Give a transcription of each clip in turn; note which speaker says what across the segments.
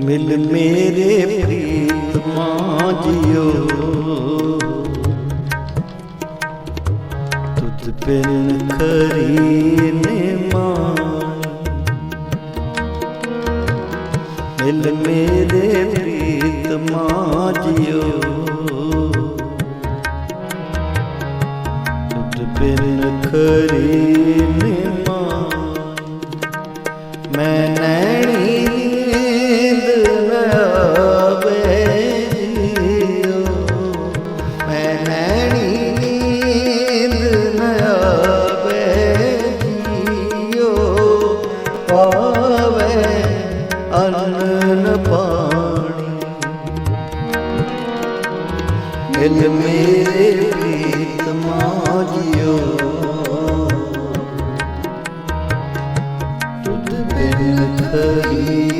Speaker 1: ਮਿਲ ਮੇਰੇ ਪ੍ਰੀਤਮਾ ਜਿਓ। ਤੁਧ ਬਿਨ ਖਰੀ ਨੇ ਮਾਂ ਮਿਲ ਮੇਰੇ ਪ੍ਰੀਤਮਾ ਜਿਓ। ਤੁਧ ਬਿਨ ਖਰੀ ਨੇ ਮਿਲ ਮੇਰੇ ਪ੍ਰੀਤਮਾ ਜਿਓ ਤੁਧ ਬਿਨ ਖਰੀ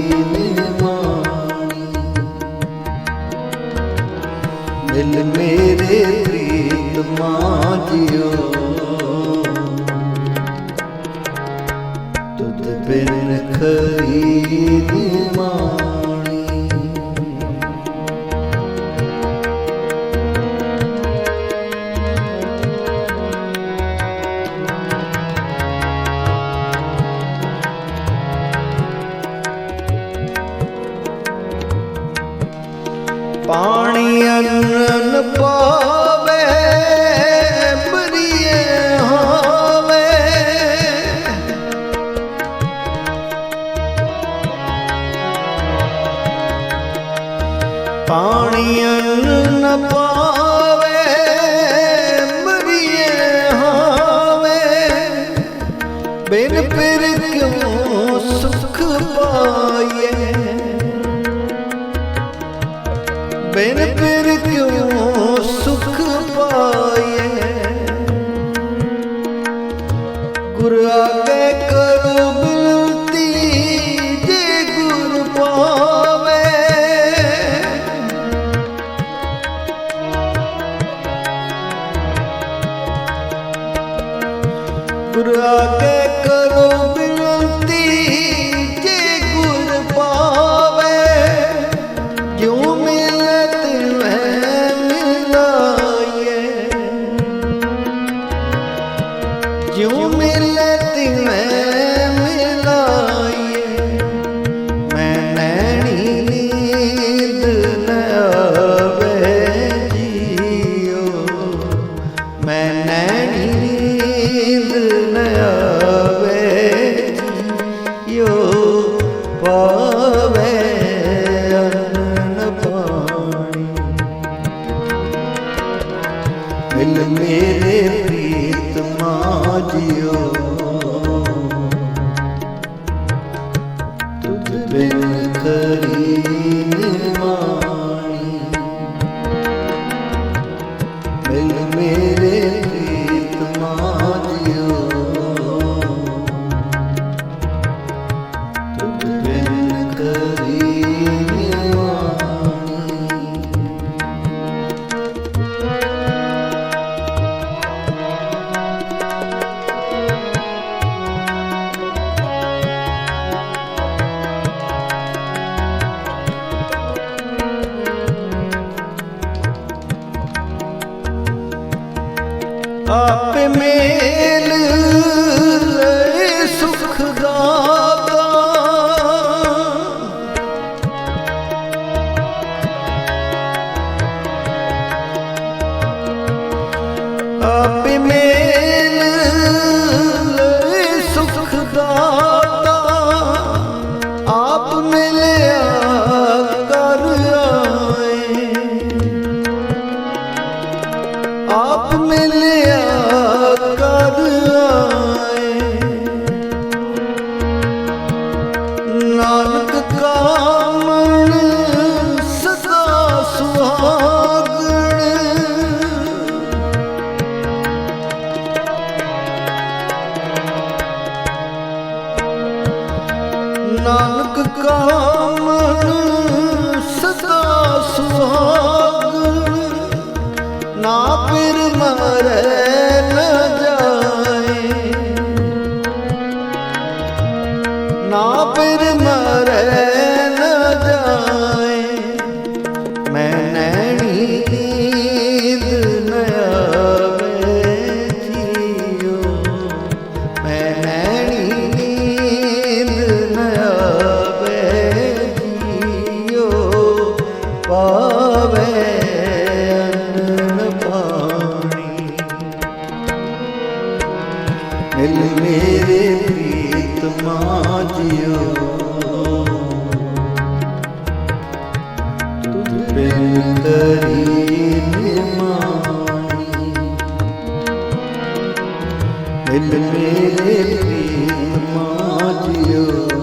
Speaker 1: ਪਾਣੀ ਅੰਨ ਪਾਵੇ ਬਰੀਏ ਹੋਵੇ। ਪਾਣੀ ਅੰਨ ਪਾਵੇ ਬਰੀਏ ਹੋਵੇ। ਬਿਨ ਫਿਰ ਕਿਉਂ ਸੁਖ ਪਾਈਏ? ਬਿਨ ਫਿਰ ਕਿਉਂ ਨੀਂਦ ਨ ਆਵੇ ਜੀਓ ਪਾਵੇ ਅੰਨ ਪਾਣੀ। ਮਿਲ ਮੇਰੇ ਪ੍ਰੀਤਮਾ ਜਿਓ ਆਪ ਮੇਲ ਲੈ ਸੁਖ ਦਾਤਾ। ਆਪ रे ਮਿਲ ਮੇਰੇ ਪ੍ਰੀਤਮਾ ਜਿਉ ਤੁਧ ਬਿਨ ਤਰੀ ਮੇਰੇ ਪ੍ਰੀਤਮਾ ਜਿਉ